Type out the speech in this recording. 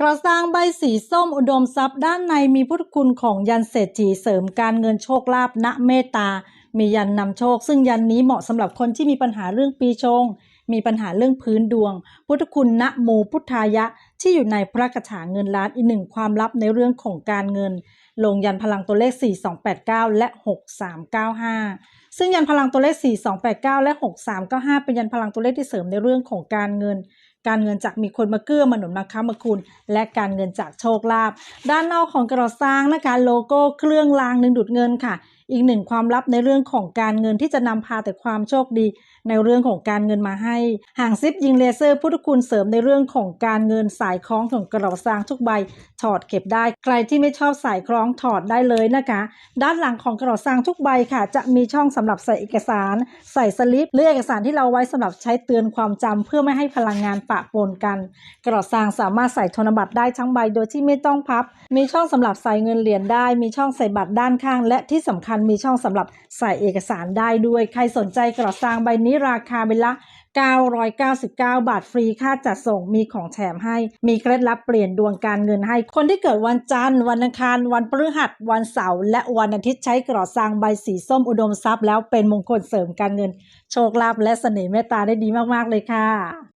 กระซังใบสีส้มอุดมทรัพย์ด้านในมีพุทธคุณของยันเศรษฐีเสริมการเงินโชคลาภณเมตตา มียันนำโชค ซึ่งยันนี้เหมาะสำหรับคนที่มีปัญหาเรื่องปีชง มีปัญหาเรื่องพื้นดวง พุทธคุณณโมพุทธายะ ที่อยู่ในพระคาถาเงินล้านอีกหนึ่งความลับในเรื่องของการเงิน ลงยันพลังตัวเลข 4289 และ 6395 ซึ่งยันพลังตัวเลข 4289 และ 6395 เป็นยันพลังตัวเลขที่เสริมในเรื่องของการเงิน การเงินจากมีคนมาเกื้อมาหนุนมาค้ำมาคุณ และการเงินจากโชคลาภด้านนอกของกระสร้างนะคะโลโก้เครื่องรางดึงดูดเงินค่ะ อีกหนึ่งความลับในเรื่องของการเงินที่จะนำพาแต่ความโชคดีในเรื่องของการเงินมาให้ห่างซิปยิงเลเซอร์พุทธคุณเสริมในเรื่องของการเงินสายคล้องของกระสร้างทุกใบถอดเก็บได้ ใครที่ไม่ชอบสายคล้องถอดได้เลยนะคะ ด้านหลังของกระสร้างทุกใบค่ะ จะมีช่องสำหรับใส่เอกสาร ใส่สลิปหรือเอกสารที่เราไว้สำหรับใช้เตือนความจำเพื่อไม่ให้พลังงานปะปนกัน กระสร้างสามารถใส่ธนบัตรได้ทั้งใบโดยที่ไม่ต้องพับ มีช่องสำหรับใส่เงินเหรียญได้ มีช่องใส่บัตรด้านข้าง และที่สำคัญมีช่องสำหรับใส่เอกสารได้ด้วย ใครสนใจกระสร้างใบนี้ราคาเป็นละ999 บาทฟรีค่าจัดส่งมีของแถมให้ มีเคล็ดลับเปลี่ยนดวงการเงินให้ คนที่เกิดวันจันทร์ วันอังคาร วันพฤหัส วันเสาร์และวันอาทิตย์ใช้กระสร้างใบสีส้มอุดมทรัพย์แล้วเป็นมงคลเสริมการเงิน โชคลาภและเสน่ห์เมตตาได้ดีมากๆเลยค่ะ